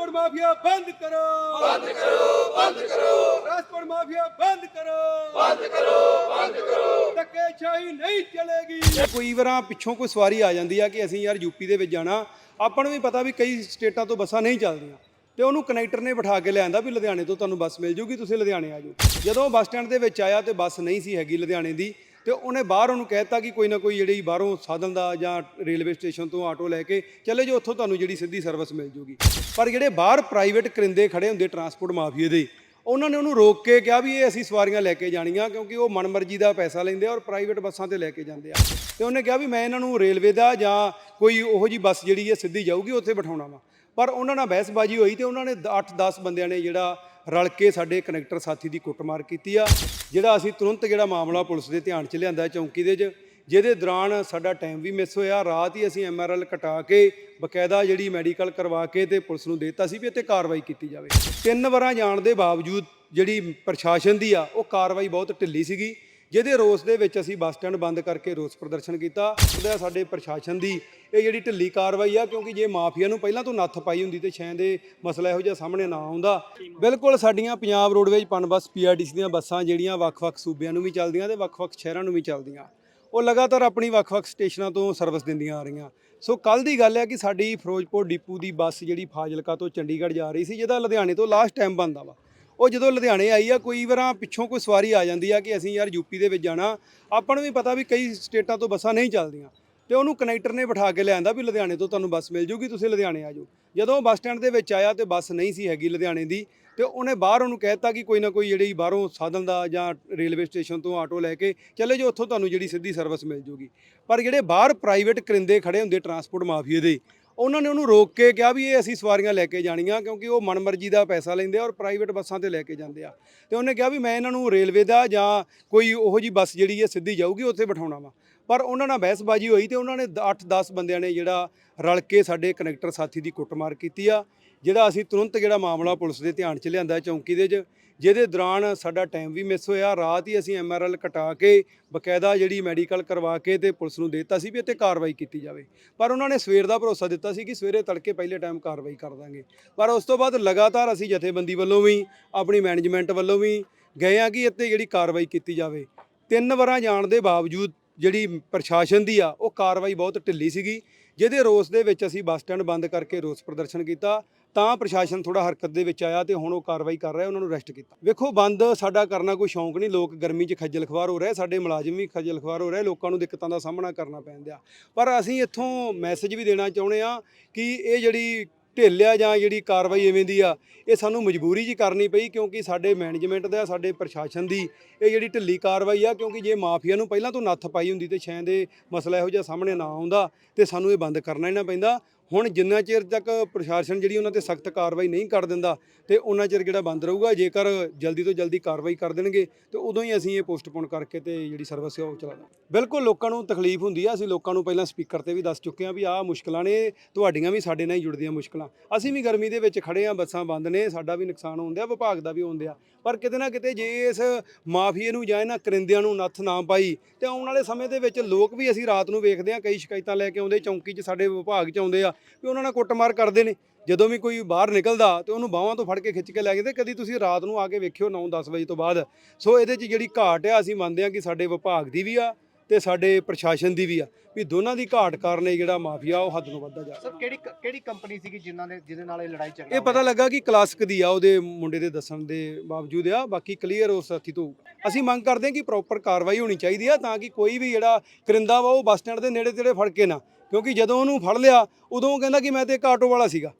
Transport mafia ਬੰਦ ਕਰੋ ਬੰਦ ਕਰੋ ਬੰਦ ਕਰੋ ਟਰਾਂਸਪੋਰਟ ਮਾਫੀਆ ਬੰਦ ਕਰੋ ਬੰਦ ਕਰੋ ਬੰਦ ਕਰੋ ਧੱਕੇਸ਼ਾਹੀ ਨਹੀਂ ਚਲੇਗੀ ਕੋਈ ਵਾਰਾਂ ਪਿੱਛੋਂ ਕੋਈ ਸਵਾਰੀ ਆ ਜਾਂਦੀ ਆ ਕਿ ਅਸੀਂ ਯਾਰ ਯੂਪੀ ਦੇ ਵਿੱਚ ਜਾਣਾ ਆਪਾਂ ਨੂੰ ਵੀ ਪਤਾ ਵੀ ਕਈ ਸਟੇਟਾਂ ਤੋਂ ਬੱਸਾਂ ਨਹੀਂ ਚੱਲਦੀਆਂ। ਤੇ ਉਹਨੂੰ ਕਨੈਕਟਰ ਨੇ ਬਿਠਾ ਕੇ ਲਿਆਂਦਾ ਵੀ ਲੁਧਿਆਣੇ ਤੋਂ ਤੁਹਾਨੂੰ ਬੱਸ ਮਿਲ ਜੂਗੀ ਤੁਸੀਂ ਲੁਧਿਆਣੇ ਆ ਜਾਓ। ਜਦੋਂ ਬੱਸ ਸਟੈਂਡ ਦੇ ਵਿੱਚ ਆਇਆ ਤੇ ਬੱਸ ਨਹੀਂ ਸੀ ਹੈਗੀ ਲੁਧਿਆਣੇ ਦੀ ਤੇ ਉਹਨੇ ਬਾਹਰ ਉਹਨੂੰ ਕਹਿਤਾ ਕਿ ਕੋਈ ਨਾ ਕੋਈ ਜਿਹੜੀ ਬਾਹਰੋਂ ਸਾਧਨ ਦਾ ਜਾਂ ਰੇਲਵੇ ਸਟੇਸ਼ਨ ਤੋਂ ਆਟੋ ਲੈ ਕੇ ਚਲੇ ਜਾਓ, ਉੱਥੋਂ ਤੁਹਾਨੂੰ ਜਿਹੜੀ ਸਿੱਧੀ ਸਰਵਿਸ ਮਿਲ ਜੂਗੀ। ਪਰ ਜਿਹੜੇ ਬਾਹਰ ਪ੍ਰਾਈਵੇਟ ਕਰਿੰਦੇ ਖੜੇ ਹੁੰਦੇ ਟਰਾਂਸਪੋਰਟ ਮਾਫੀਏ ਦੇ, ਉਹਨਾਂ ਨੇ ਉਹਨੂੰ ਰੋਕ ਕੇ ਕਿਹਾ ਵੀ ਇਹ ਅਸੀਂ ਸਵਾਰੀਆਂ ਲੈ ਕੇ ਜਾਣੀਆਂ ਕਿਉਂਕਿ ਉਹ ਮਨਮਰਜ਼ੀ ਦਾ ਪੈਸਾ ਲੈਂਦੇ ਆ ਔਰ ਪ੍ਰਾਈਵੇਟ ਬੱਸਾਂ ਤੇ ਲੈ ਕੇ ਜਾਂਦੇ ਆ। ਤੇ ਉਹਨੇ ਕਿਹਾ ਵੀ ਮੈਂ ਇਹਨਾਂ ਨੂੰ ਰੇਲਵੇ ਦਾ ਜਾਂ ਕੋਈ ਉਹੋ ਜੀ ਬੱਸ ਜਿਹੜੀ ਹੈ ਸਿੱਧੀ ਜਾਊਗੀ, ਉੱਥੇ ਬਿਠਾਉਣਾ ਵਾ। ਪਰ ਉਹਨਾਂ ਨਾਲ ਬਹਿਸਬਾਜ਼ੀ ਹੋਈ ਤੇ ਉਹਨਾਂ ਨੇ 8-10 ਬੰਦਿਆਂ ਨੇ ਜਿਹੜਾ ਰਲ ਕੇ ਸਾਡੇ ਕਨੈਕਟਰ ਸਾਥੀ ਦੀ ਕੁੱਟਮਾਰ ਕੀਤੀ ਆ, ਜਿਹੜਾ ਅਸੀਂ ਤੁਰੰਤ ਜਿਹੜਾ ਮਾਮਲਾ ਪੁਲਿਸ ਦੇ ਧਿਆਨ 'ਚ ਲਿਆਂਦਾ ਚੌਂਕੀ ਦੇ 'ਚ ਜਿਹਦੇ ਦੌਰਾਨ ਸਾਡਾ ਟਾਈਮ ਵੀ ਮਿਸ ਹੋਇਆ, ਰਾਤ ਹੀ ਅਸੀਂ ਐਮਆਰਐਲ ਕਟਾ ਕੇ, ਬਕਾਇਦਾ ਜਿਹੜੀ ਮੈਡੀਕਲ ਕਰਵਾ ਕੇ ਤੇ ਪੁਲਿਸ ਨੂੰ ਦੇਤਾ ਸੀ ਵੀ ਇੱਥੇ ਕਾਰਵਾਈ ਕੀਤੀ ਜਾਵੇ। ਤਿੰਨ ਵਾਰਾਂ ਜਾਣ ਦੇ ਬਾਵਜੂਦ ਜਿਹੜੀ ਪ੍ਰਸ਼ਾਸਨ ਦੀ ਆ, ਉਹ ਕਾਰਵਾਈ ਬਹੁਤ ਢਿੱਲੀ ਸੀਗੀ। ਜਿਹਦੇ ਰੋਸ ਦੇ ਵਿੱਚ ਅਸੀਂ ਬੱਸ ਸਟੈਂਡ ਬੰਦ ਕਰਕੇ ਰੋਸ ਪ੍ਰਦਰਸ਼ਨ ਕੀਤਾ। ਉਹਦਾ ਸਾਡੇ ਪ੍ਰਸ਼ਾਸਨ ਦੀ ਇਹ ਜਿਹੜੀ ਢਿੱਲੀ ਕਾਰਵਾਈ ਆ, ਕਿਉਂਕਿ ਜੇ ਮਾਫੀਆ ਨੂੰ ਪਹਿਲਾਂ ਤੋਂ ਨੱਥ ਪਾਈ ਹੁੰਦੀ ਤੇ ਛੈਂ ਦੇ ਮਸਲਾ ਇਹੋ ਜਿਹਾ ਸਾਹਮਣੇ ਨਾ ਆਉਂਦਾ। ਬਿਲਕੁਲ ਸਾਡੀਆਂ ਪੰਜਾਬ ਰੋਡਵੇਜ ਪਨਬੱਸ ਪੀਆਰਟੀਸੀ ਦੀਆਂ ਬੱਸਾਂ ਜਿਹੜੀਆਂ ਵੱਖ-ਵੱਖ ਸੂਬਿਆਂ ਨੂੰ ਵੀ ਚੱਲਦੀਆਂ ਤੇ ਵੱਖ-ਵੱਖ ਸ਼ਹਿਰਾਂ ਨੂੰ ਵੀ ਚੱਲਦੀਆਂ। ਉਹ ਲਗਾਤਾਰ ਆਪਣੀ ਵੱਖ-ਵੱਖ ਸਟੇਸ਼ਨਾਂ ਤੋਂ ਸਰਵਿਸ ਦਿੰਦੀਆਂ ਆ ਰਹੀਆਂ। ਸੋ ਕੱਲ ਦੀ ਗੱਲ ਹੈ ਕਿ ਸਾਡੀ ਫਿਰੋਜ਼ਪੁਰ ਡਿਪੂ ਦੀ ਬੱਸ ਜਿਹੜੀ ਫਾਜ਼ਿਲਕਾ ਤੋਂ ਚੰਡੀਗੜ੍ਹ ਜਾ ਰਹੀ ਸੀ, ਜਿਹਦਾ ਲੁਧਿਆਣੇ ਤੋਂ ਲਾਸਟ ਟਾਈਮ ਬੰਦਾ ਵਾ। ਉਹ ਜਦੋਂ ਲੁਧਿਆਣੇ ਆਈ ਆ, ਕੋਈ ਵਾਰਾਂ ਪਿੱਛੋਂ ਕੋਈ ਸਵਾਰੀ ਆ ਜਾਂਦੀ ਆ ਕਿ ਅਸੀਂ ਯਾਰ ਯੂਪੀ ਦੇ ਵਿੱਚ ਜਾਣਾ। ਆਪਾਂ ਨੂੰ ਵੀ ਪਤਾ ਵੀ ਕਈ ਸਟੇਟਾਂ ਤੋਂ ਬੱਸਾਂ ਨਹੀਂ ਚੱਲਦੀਆਂ। ਤੇ ਉਹਨੂੰ ਕਨੈਕਟਰ ਨੇ ਬਿਠਾ ਕੇ ਲਿਆਂਦਾ ਵੀ ਲੁਧਿਆਣੇ ਤੋਂ ਤੁਹਾਨੂੰ ਬੱਸ ਮਿਲ ਜੂਗੀ, ਤੁਸੀਂ ਲੁਧਿਆਣੇ ਆ ਜਾਓ। ਜਦੋਂ ਬੱਸ ਸਟੈਂਡ ਦੇ ਵਿੱਚ ਆਇਆ ਤੇ ਬੱਸ ਨਹੀਂ ਸੀ ਹੈਗੀ ਲੁਧਿਆਣੇ ਦੀ, ਤੇ ਉਹਨੇ ਬਾਹਰ ਉਹਨੂੰ ਕਹਿਤਾ ਕਿ ਕੋਈ ਨਾ ਕੋਈ ਜਿਹੜੀ ਬਾਹਰੋਂ ਸਾਧਨ ਦਾ ਜਾਂ ਰੇਲਵੇ ਸਟੇਸ਼ਨ ਤੋਂ ਆਟੋ ਲੈ ਕੇ ਚਲੇ ਜਾਓ, ਉੱਥੋਂ ਤੁਹਾਨੂੰ ਜਿਹੜੀ ਸਿੱਧੀ ਸਰਵਿਸ ਮਿਲ ਜੂਗੀ। ਪਰ ਜਿਹੜੇ ਬਾਹਰ ਪ੍ਰਾਈਵੇਟ ਕਰਿੰਦੇ ਖੜੇ ਹੁੰਦੇ ਟਰਾਂਸਪੋਰਟ ਮਾਫੀਏ ਦੇ ਉਹਨਾਂ ਨੇ ਉਹਨੂੰ ਰੋਕ ਕੇ ਕਿਹਾ ਵੀ ਇਹ ਅਸੀਂ ਸਵਾਰੀਆਂ ਲੈ ਕੇ ਜਾਣੀਆਂ ਕਿਉਂਕਿ ਉਹ ਮਨਮਰਜ਼ੀ ਦਾ ਪੈਸਾ ਲੈਂਦੇ ਆ ਔਰ ਪ੍ਰਾਈਵੇਟ ਬੱਸਾਂ ਤੇ ਲੈ ਕੇ ਜਾਂਦੇ ਆ। ਤੇ ਉਹਨੇ ਕਿਹਾ ਵੀ ਮੈਂ ਇਹਨਾਂ ਨੂੰ ਰੇਲਵੇ ਦਾ ਜਾਂ ਕੋਈ ਉਹੋ ਜੀ ਬੱਸ ਜਿਹੜੀ ਹੈ ਸਿੱਧੀ ਜਾਊਗੀ, ਉੱਥੇ ਬਿਠਾਉਣਾ ਵਾ। ਪਰ ਉਹਨਾਂ ਨਾਲ ਬਹਿਸਬਾਜ਼ੀ ਹੋਈ ਤੇ ਉਹਨਾਂ ਨੇ 8-10 ਬੰਦਿਆਂ ਨੇ ਜਿਹੜਾ ਰਲ ਕੇ ਸਾਡੇ ਕਨੈਕਟਰ ਸਾਥੀ ਦੀ ਕੁੱਟਮਾਰ ਕੀਤੀ ਆ। ਜਿਹੜਾ ਅਸੀਂ ਤੁਰੰਤ ਜਿਹੜਾ ਮਾਮਲਾ ਪੁਲਿਸ ਦੇ ਧਿਆਨ 'ਚ ਲਿਆਂਦਾ ਚੌਂਕੀ ਦੇ 'ਚ, ਜਿਹਦੇ ਦੌਰਾਨ ਸਾਡਾ ਟਾਈਮ ਵੀ ਮਿਸ ਹੋਇਆ, ਰਾਤ ਹੀ ਅਸੀਂ ਐਮਆਰਐਲ ਕਟਾ ਕੇ, ਬਕਾਇਦਾ ਜਿਹੜੀ ਮੈਡੀਕਲ ਕਰਵਾ ਕੇ ਤੇ ਪੁਲਿਸ ਨੂੰ ਦਿੱਤਾ ਸੀ ਵੀ ਇੱਥੇ ਕਾਰਵਾਈ ਕੀਤੀ ਜਾਵੇ। ਪਰ ਉਹਨਾਂ ਨੇ ਸਵੇਰ ਦਾ ਭਰੋਸਾ ਦਿੱਤਾ ਸੀ ਕਿ ਸਵੇਰੇ ਤੜਕੇ ਪਹਿਲੇ ਟਾਈਮ ਕਾਰਵਾਈ ਕਰ ਦਾਂਗੇ। ਪਰ ਉਸ ਤੋਂ ਬਾਅਦ ਲਗਾਤਾਰ ਅਸੀਂ ਜਥੇਬੰਦੀ ਵੱਲੋਂ ਵੀ, ਆਪਣੀ ਮੈਨੇਜਮੈਂਟ ਵੱਲੋਂ ਵੀ ਗਏ ਆ ਕਿ ਇੱਥੇ ਜਿਹੜੀ ਕਾਰਵਾਈ ਕੀਤੀ ਜਾਵੇ। ਤਿੰਨ ਵਾਰਾਂ ਜਾਣ ਦੇ ਬਾਵਜੂਦ ਜਿਹੜੀ ਪ੍ਰਸ਼ਾਸਨ ਦੀ ਆ, ਉਹ ਕਾਰਵਾਈ ਬਹੁਤ ਢਿੱਲੀ ਸੀਗੀ, ਜਿਹਦੇ ਰੋਸ ਦੇ ਵਿੱਚ ਅਸੀਂ ਬੱਸ ਸਟੈਂਡ ਬੰਦ ਕਰਕੇ ਰੋਸ ਪ੍ਰਦਰਸ਼ਨ ਕੀਤਾ। ਤਾਂ ਪ੍ਰਸ਼ਾਸਨ ਥੋੜਾ ਹਰਕਤ ਦੇ ਵਿੱਚ ਆਇਆ ਤੇ ਹੁਣ ਉਹ ਕਾਰਵਾਈ ਕਰ ਰਿਹਾ, ਉਹਨਾਂ ਨੂੰ ਅਰੈਸਟ ਕੀਤਾ। ਵੇਖੋ, ਬੰਦ ਸਾਡਾ ਕਰਨਾ ਕੋਈ ਸ਼ੌਂਕ ਨਹੀਂ, ਲੋਕ ਗਰਮੀ 'ਚ ਖੱਜਲ ਖਵਾਰ ਹੋ ਰਹੇ, ਸਾਡੇ ਮੁਲਾਜ਼ਮ ਵੀ ਖੱਜਲ ਖਵਾਰ ਹੋ ਰਹੇ, ਲੋਕਾਂ ਨੂੰ ਦਿੱਕਤਾਂ ਦਾ ਸਾਹਮਣਾ ਕਰਨਾ ਪੈਂਦਾ ਪਰ ਅਸੀਂ ਇੱਥੋਂ ਮੈਸੇਜ ਵੀ ਦੇਣਾ ਚਾਹੁੰਦੇ ਆ ਕਿ ਇਹ ਜਿਹੜੀ ਢਿੱਲਿਆ ਜਾਂ ਜਿਹੜੀ ਕਾਰਵਾਈ ਐਵੇਂ ਦੀ ਆ, ਇਹ ਸਾਨੂੰ ਮਜਬੂਰੀ 'ਚ ਕਰਨੀ ਪਈ ਕਿਉਂਕਿ ਸਾਡੇ ਮੈਨੇਜਮੈਂਟ ਦਾ, ਸਾਡੇ ਪ੍ਰਸ਼ਾਸਨ ਦੀ ਇਹ ਜਿਹੜੀ ਢਿੱਲੀ ਕਾਰਵਾਈ ਆ, ਕਿਉਂਕਿ ਜੇ ਮਾਫੀਆ ਨੂੰ ਪਹਿਲਾਂ ਤੋਂ ਨੱਥ ਪਾਈ ਹੁੰਦੀ ਤੇ ਛੈਂ ਦੇ ਮਸਲਾ ਇਹੋ ਜਿਹਾ ਸਾਹਮਣੇ ਨਾ ਆਉਂਦਾ ਤੇ ਸਾਨੂੰ ਇਹ ਬੰਦ ਕਰਨਾ ਹੀ ਨਾ ਪੈਂਦਾ। ਹੁਣ ਜਿੰਨਾ ਚਿਰ ਤੱਕ ਪ੍ਰਸ਼ਾਸਨ ਜਿਹੜੀ ਉਹਨਾਂ ਤੇ ਸਖਤ ਕਾਰਵਾਈ ਨਹੀਂ ਕਰ ਦਿੰਦਾ ਤੇ ਉਹਨਾਂ ਚਿਰ ਜਿਹੜਾ ਬੰਦ ਰਹੂਗਾ, ਜੇਕਰ ਜਲਦੀ ਤੋਂ ਜਲਦੀ ਕਾਰਵਾਈ ਕਰ ਦੇਣਗੇ, ਤੇ ਉਦੋਂ ਹੀ ਅਸੀਂ ਇਹ ਪੋਸਟਪੋਨ ਕਰਕੇ ਤੇ ਜਿਹੜੀ ਸਰਵਿਸ ਹੈ ਉਹ ਚਲਾ ਦਾਂਗੇ। ਬਿਲਕੁਲ ਲੋਕਾਂ ਨੂੰ ਤਕਲੀਫ ਹੁੰਦੀ ਆ, ਅਸੀਂ ਲੋਕਾਂ ਨੂੰ ਪਹਿਲਾਂ ਸਪੀਕਰ ਤੇ ਵੀ ਦੱਸ ਚੁੱਕੇ ਆ ਵੀ ਆਹ ਮੁਸ਼ਕਲਾਂ ਨੇ, ਤੁਹਾਡੀਆਂ ਵੀ ਸਾਡੇ ਨਾਲ ਹੀ ਜੁੜਦੀਆਂ ਮੁਸ਼ਕਲਾਂ। ਅਸੀਂ ਵੀ ਗਰਮੀ ਦੇ ਵਿੱਚ ਖੜੇ ਆ ਬੱਸਾਂ ਬੰਦ ਨੇ, ਸਾਡਾ ਵੀ ਨੁਕਸਾਨ ਹੁੰਦਾ ਵਿਭਾਗ ਦਾ ਵੀ ਹੁੰਦਿਆ। ਪਰ ਕਿਤੇ ਨਾ ਕਿਤੇ ਜੇ ਇਸ ਮਾਫੀਏ ਨੂੰ ਜਾਂ ਇਹਨਾਂ ਕਰਿੰਦਿਆਂ ਨੂੰ ਨੱਥ ਨਾ ਪਾਈ, ਤੇ ਆਉਣ ਵਾਲੇ ਸਮੇਂ ਦੇ ਵਿੱਚ ਲੋਕ ਵੀ ਅਸੀਂ ਰਾਤ ਨੂੰ ਵੇਖਦੇ ਆ ਕਈ ਸ਼ਿਕਾਇਤਾਂ ਲੈ ਕੇ ਆਉਂਦੇ, ਚੌਂਕੀ 'ਚ ਸਾਡੇ ਵਿਭਾਗ 'ਚ ਆਉਂਦੇ ਆ ਵੀ ਉਹਨਾਂ ਨਾਲ ਕੁੱਟਮਾਰ ਕਰਦੇ ਨੇ। ਜਦੋਂ ਵੀ ਕੋਈ ਬਾਹਰ ਨਿਕਲਦਾ ਤੇ ਉਹਨੂੰ ਬਾਹਾਂ ਤੋਂ ਫੜ ਕੇ ਖਿੱਚ ਕੇ ਲੈ ਜਾਂਦੇ। ਕਦੀ ਤੁਸੀਂ ਰਾਤ ਨੂੰ ਆ ਕੇ ਵੇਖਿਓ 9-10 ਵਜੇ ਤੋਂ ਬਾਅਦ। ਸੋ ਇਹਦੇ 'ਚ ਜਿਹੜੀ ਘਾਟ ਆ, ਅਸੀਂ ਮੰਨਦੇ ਆ ਕਿ ਸਾਡੇ ਵਿਭਾਗ ਦੀ ਵੀ ਆ ਤੇ ਸਾਡੇ ਪ੍ਰਸ਼ਾਸਨ ਦੀ ਵੀ ਆ ਵੀ ਦੋਨਾਂ ਦੀ ਘਾਟ ਕਾਰਨ ਇਹ ਜਿਹੜਾ ਮਾਫੀਆ ਉਹ ਹੱਦ ਨੂੰ ਵੱਧਦਾ ਜਾ ਰਿਹਾ। ਸਰ ਕਿਹੜੀ ਕਿਹੜੀ ਕੰਪਨੀ ਸੀਗੀ ਜਿਨ੍ਹਾਂ ਨੇ ਜਿਹਦੇ ਨਾਲ ਇਹ ਲੜਾਈ ਝਗੜਾ ਇਹ ਪਤਾ ਲੱਗਾ ਕਿ ਕਲਾਸਿਕ ਦੀ ਆ ਉਹਦੇ ਮੁੰਡੇ ਦੇ ਦੱਸਣ ਦੇ ਬਾਵਜੂਦ ਆ ਬਾਕੀ ਕਲੀਅਰ ਉਸ ਸਾਥੀ ਤੋਂ। ਅਸੀਂ ਮੰਗ ਕਰਦੇ ਹਾਂ ਕਿ ਪ੍ਰੋਪਰ ਕਾਰਵਾਈ ਹੋਣੀ ਚਾਹੀਦੀ ਆ ਤਾਂ ਕਿ ਕੋਈ ਵੀ ਜਿਹੜਾ ਕਰਿੰਦਾ ਵਾ ਉਹ ਬੱਸ ਸਟੈਂਡ ਦੇ ਨੇੜੇ ਤੇੜੇ ਫੜ ਕੇ ਨਾ ਕਿਉਂਕਿ ਜਦੋਂ ਉਹਨੂੰ ਫੜ ਲਿਆ ਉਦੋਂ ਉਹ ਕਹਿੰਦਾ ਕਿ ਮੈਂ ਤੇ ਇੱਕ ਆਟੋ ਵਾਲਾ ਸੀਗਾ।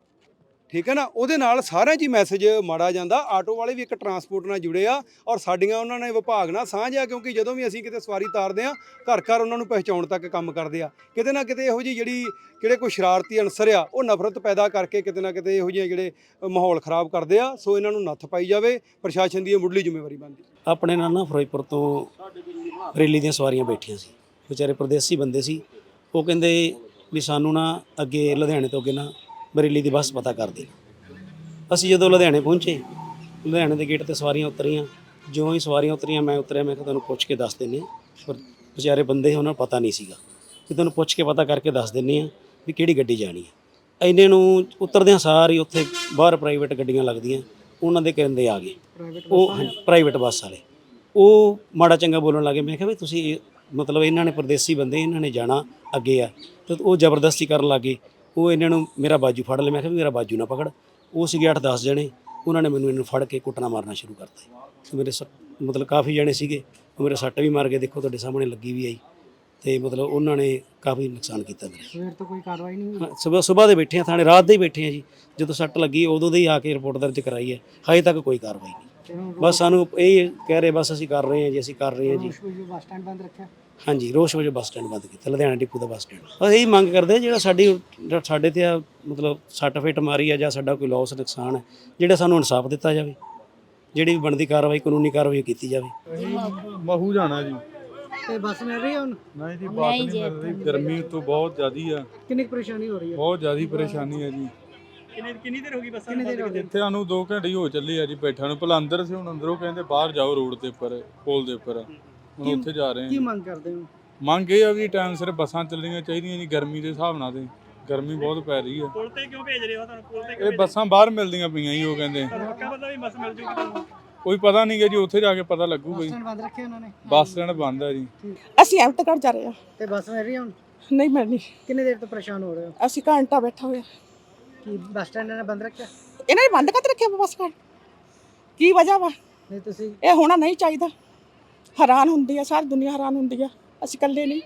ਠੀਕ ਹੈ ਨਾ? ਉਹਦੇ ਨਾਲ ਸਾਰਿਆਂ 'ਚ ਹੀ ਮੈਸੇਜ ਮਾੜਾ ਜਾਂਦਾ। ਆਟੋ ਵਾਲੇ ਵੀ ਇੱਕ ਟਰਾਂਸਪੋਰਟ ਨਾਲ ਜੁੜੇ ਆ ਔਰ ਸਾਡੀਆਂ ਉਹਨਾਂ ਨੇ ਵਿਭਾਗ ਨਾਲ ਸਾਂਝ ਆ ਕਿਉਂਕਿ ਜਦੋਂ ਵੀ ਅਸੀਂ ਕਿਤੇ ਸਵਾਰੀ ਤਾਰਦੇ ਆ, ਘਰ ਘਰ ਉਹਨਾਂ ਨੂੰ ਪਹਿਚਾਉਣ ਤੱਕ ਕੰਮ ਕਰਦੇ ਆ। ਕਿਤੇ ਨਾ ਕਿਤੇ ਇਹੋ ਜੀ ਜਿਹੜੀ ਕਿਹੜੇ ਕੋਈ ਸ਼ਰਾਰਤੀ ਅਨਸਰ ਆ, ਉਹ ਨਫ਼ਰਤ ਪੈਦਾ ਕਰਕੇ ਕਿਤੇ ਨਾ ਕਿਤੇ ਇਹੋ ਜਿਹੇ ਜਿਹੜੇ ਮਾਹੌਲ ਖਰਾਬ ਕਰਦੇ ਆ। ਸੋ ਇਹਨਾਂ ਨੂੰ ਨੱਥ ਪਾਈ ਜਾਵੇ, ਪ੍ਰਸ਼ਾਸਨ ਦੀ ਇਹ ਮੁੱਢਲੀ ਜ਼ਿੰਮੇਵਾਰੀ ਬਣਦੀ। ਆਪਣੇ ਨਾਲ ਨਾ ਫਿਰੋਜ਼ਪੁਰ ਤੋਂ ਰੇਲੀ ਦੀਆਂ ਸਵਾਰੀਆਂ ਬੈਠੀਆਂ ਸੀ। ਵਿਚਾਰੇ ਪ੍ਰਦੇਸੀ ਬੰਦੇ ਸੀ। ਉਹ ਕਹਿੰਦੇ ਵੀ ਸਾਨੂੰ ਨਾ ਅੱਗੇ ਲੁਧਿਆਣੇ ਤੋਂ ਅੱਗੇ ਨਾ ਬਰੇਲੀ ਦੀ ਬੱਸ ਪਤਾ ਕਰ ਦੇ ਅਸੀਂ ਜਦੋਂ ਲੁਧਿਆਣੇ ਪਹੁੰਚੇ ਲੁਧਿਆਣੇ ਦੇ ਗੇਟ ਤੇ ਸਵਾਰੀਆਂ ਉਤਰੀਆਂ। ਜਿਉਂ ਹੀ ਸਵਾਰੀਆਂ ਉਤਰੀਆਂ ਮੈਂ ਉਤਰਿਆ ਮੈਂ ਕਿਹਾ ਤੁਹਾਨੂੰ ਪੁੱਛ ਕੇ ਦੱਸ ਦਿੰਨੇ। ਪਰ ਵਿਚਾਰੇ ਬੰਦੇ ਉਹਨਾਂ ਨੂੰ ਪਤਾ ਨਹੀਂ ਸੀਗਾ ਕਿ ਤੁਹਾਨੂੰ ਪੁੱਛ ਕੇ ਪਤਾ ਕਰਕੇ ਦੱਸ ਦਿੰਨੇ ਆ ਵੀ ਕਿਹੜੀ ਗੱਡੀ ਜਾਣੀ ਹੈ। ਇੰਨੇ ਨੂੰ ਉਤਰਦਿਆਂ ਸਾਰ ਹੀ ਉੱਥੇ ਬਾਹਰ ਪ੍ਰਾਈਵੇਟ ਗੱਡੀਆਂ ਲੱਗਦੀਆਂ ਉਹਨਾਂ ਦੇ ਕਹਿੰਦੇ ਆ ਗਏ। ਉਹ ਪ੍ਰਾਈਵੇਟ ਬੱਸ ਵਾਲੇ। ਉਹ ਮਾੜਾ ਚੰਗਾ ਬੋਲਣ ਲੱਗੇ ਮੈਂ ਕਿਹਾ ਵੀ ਤੁਸੀਂ ਮਤਲਬ ਇਹਨਾਂ ਨੇ ਪਰਦੇਸੀ ਬੰਦੇ ਇਹਨਾਂ ਨੇ ਜਾਣਾ ਅੱਗੇ ਆ। ਤੇ ਉਹ ਜ਼ਬਰਦਸਤੀ ਕਰਨ ਲੱਗੇ। ਉਹ ਇਹਨਾਂ ਨੂੰ ਮੇਰਾ ਬਾਜੂ ਫੜ ਲਿਆ। ਮੈਂ ਕਿਹਾ ਵੀ ਮੇਰਾ ਬਾਜੂ ਨਾ ਪਕੜ। ਉਹ ਸੀਗੇ 8-10 ਜਣੇ। ਉਹਨਾਂ ਨੇ ਮੈਨੂੰ ਇਹਨੂੰ ਫੜ ਕੇ ਕੁੱਟਣਾ ਮਾਰਨਾ ਸ਼ੁਰੂ ਕਰਤਾ ਤੇ ਮੇਰੇ ਸੱਟ- ਮਤਲਬ ਕਾਫੀ ਜਣੇ ਸੀਗੇ। ਉਹ ਮੇਰੇ ਸੱਟ ਵੀ ਮਾਰ ਕੇ ਦੇਖੋ ਤੁਹਾਡੇ ਸਾਹਮਣੇ ਲੱਗੀ ਵੀ ਆਈ। ਤੇ ਮਤਲਬ ਉਹਨਾਂ ਨੇ ਕਾਫੀ ਨੁਕਸਾਨ ਕੀਤਾ ਮੇਰਾ। ਸਵੇਰ ਤੋਂ ਕੋਈ ਕਾਰਵਾਈ ਨਹੀਂ ਸਵੇਰ ਸਵੇਰ ਦੇ ਬੈਠੇ ਆ ਥਾਣੇ ਰਾਤ ਦੇ ਹੀ ਬੈਠੇ ਆ ਜੀ। ਜਦੋਂ ਸੱਟ ਲੱਗੀ ਉਦੋਂ ਦੇ ਹੀ ਆ ਕੇ ਰਿਪੋਰਟ ਦਰਜ ਕਰਾਈ ਹੈ। ਹਜੇ ਤੱਕ ਕੋਈ ਕਾਰਵਾਈ ਨਹੀਂ। ਬਸ ਸਾਨੂੰ ਇਹ ਕਹਿ ਰਹੇ ਬਸ ਅਸੀਂ ਕਰ ਰਹੇ ਹਾਂ ਜੀ ਅਸੀਂ ਕਰ ਰਹੇ ਹਾਂ ਜੀ। ਬੱਸ ਸਟੈਂਡ ਬੰਦ ਰੱਖਿਆ? ਹਾਂਜੀ ਰੋਸ਼ ਵਜੋਂ ਬੱਸ ਸਟੈਂਡ ਬੰਦ ਕੀਤਾ ਲੁਧਿਆਣਾ ਡਿਪੂ ਦਾ ਬੱਸ ਸਟੈਂਡ। ਬਸ ਇਹੀ ਮੰਗ ਕਰਦੇ ਆ ਜਿਹੜਾ ਸਾਡੀ ਜਿਹੜਾ ਸਾਡੇ ਤੇ ਆ ਮਤਲਬ ਸੱਟ ਫੇਟ ਮਾਰੀ ਆ ਜਾਂ ਸਾਡਾ ਕੋਈ ਲਾਸ ਨੁਕਸਾਨ ਹੈ ਜਿਹੜਾ ਸਾਨੂੰ ਇਨਸਾਫ ਦਿੱਤਾ ਜਾਵੇ ਜਿਹੜੀ ਵੀ ਬਣਦੀ ਕਾਰਵਾਈ ਕਾਨੂੰਨੀ ਕਾਰਵਾਈ ਕੀਤੀ ਜਾਵੇ। ਮਹੂ ਜਾਣਾ ਜੀ। ਤੇ ਬੱਸ ਮਿਲ ਰਹੀ ਹੈ ਹੁਣ? ਨਹੀਂ ਜੀ ਬਾਤ ਨਹੀਂ ਮਿਲ ਰਹੀ ਗਰਮੀ ਤੋਂ ਬਹੁਤ ਜ਼ਿਆਦੀ ਆ। ਕਿੰਨੀ ਪਰੇਸ਼ਾਨੀ ਹੋ ਰਹੀ ਹੈ? ਬਹੁਤ ਜ਼ਿਆਦੀ ਪਰੇਸ਼ਾਨੀ ਹੈ ਜੀ। ਕਿੰਨੀ ਦੇਰ ਹੋ ਗਈ ਇੱਥੇ ਸਾਨੂੰ 2 ਘੰਟੇ ਹੀ ਹੋ ਚੱਲੇ ਆ ਜੀ ਬੈਠਾ ਨੂੰ। ਭਲਾ ਅੰਦਰ ਸੀ ਹੁਣ ਅੰਦਰੋਂ ਕਹਿੰਦੇ ਬਾਹਰ ਜਾਓ ਰੋਡ ਦੇ ਉੱਪਰ ਪੁਲ ਦੇ ਉੱਪਰ। ਹੁਣ ਉੱਥੇ ਜਾ ਰਹੇ ਕੀ ਹਾਂ ਮੰਗ ਕਰਦੇ ਹੋ? ਮੰਗ ਇਹ ਆ ਵੀ ਟਾਈਮ ਸਿਰ ਬੱਸਾਂ ਚੱਲਣੀਆਂ ਚਾਹੀਦੀਆਂ ਜੀ ਗਰਮੀ ਦੇ ਹਿਸਾਬ ਨਾਲ ਤੇ। ਗਰਮੀ ਬਹੁਤ ਪੈ ਰਹੀ ਆ। ਪੁਲ ਤੇ ਕਿਉਂ ਭੇਜ ਰਹੇ ਹੋ ਤੁਹਾਨੂੰ? ਪੁਲ ਤੇ ਇਹ ਬੱਸਾਂ ਬਾਹਰ ਮਿਲਦੀਆਂ ਪਈਆਂ ਜੀ ਉਹ ਕਹਿੰਦੇ। ਪੱਕਾ ਪਤਾ ਵੀ ਬੱਸ ਮਿਲ ਜੂਗੀ ਤੁਹਾਨੂੰ? ਕੋਈ ਪਤਾ ਨਹੀਂ ਗਾ ਜੀ ਉੱਥੇ ਜਾ ਕੇ ਪਤਾ ਲੱਗੂਗਾ ਜੀ ਬੰਦ ਰੱਖਿਆ ਉਹਨਾਂ ਨੇ? ਬੱਸ ਸਟੈਂਡ ਬੰਦ ਆ ਜੀ। ਅਸੀਂ ਅਹਿਮਦਗੜ੍ਹ ਜਾ ਰਹੇ ਹਾਂ। ਤੇ ਬੱਸ ਮਿਲ ਰਹੀ ਹੈ ਹੁਣ? ਨਹੀਂ ਮਿਲਣੀ। ਕਿੰਨੀ ਦੇਰ ਤੋਂ ਪਰੇਸ਼ਾਨ ਹੋ ਰਹੇ ਹੋ? ਅਸੀਂ ਘੰਟਾ ਬੈਠਾ ਹੋਇਆ। ਕੀ ਬੱਸ ਸਟੈਂਡ ਨੇ ਬੰਦ ਰੱਖਿਆ? ਇਹਨਾਂ ਨੇ ਬੰਦ ਕਰ ਰੱਖਿਆ ਬੱਸ ਕਰ ਕੀ ਵਜ੍ਹਾ ਵਾ? ਨਹੀਂ ਤੁਸੀਂ ਇਹ ਹੋਣਾ ਨਹੀਂ ਚਾਹੀਦਾ। ਹੈਰਾਨ ਹੁੰਦੀ ਆ ਸਾਰੀ ਦੁਨੀਆ ਹੈਰਾਨ ਹੁੰਦੀ ਆ। ਅਸੀਂ ਇਕੱਲੇ ਨਹੀਂ।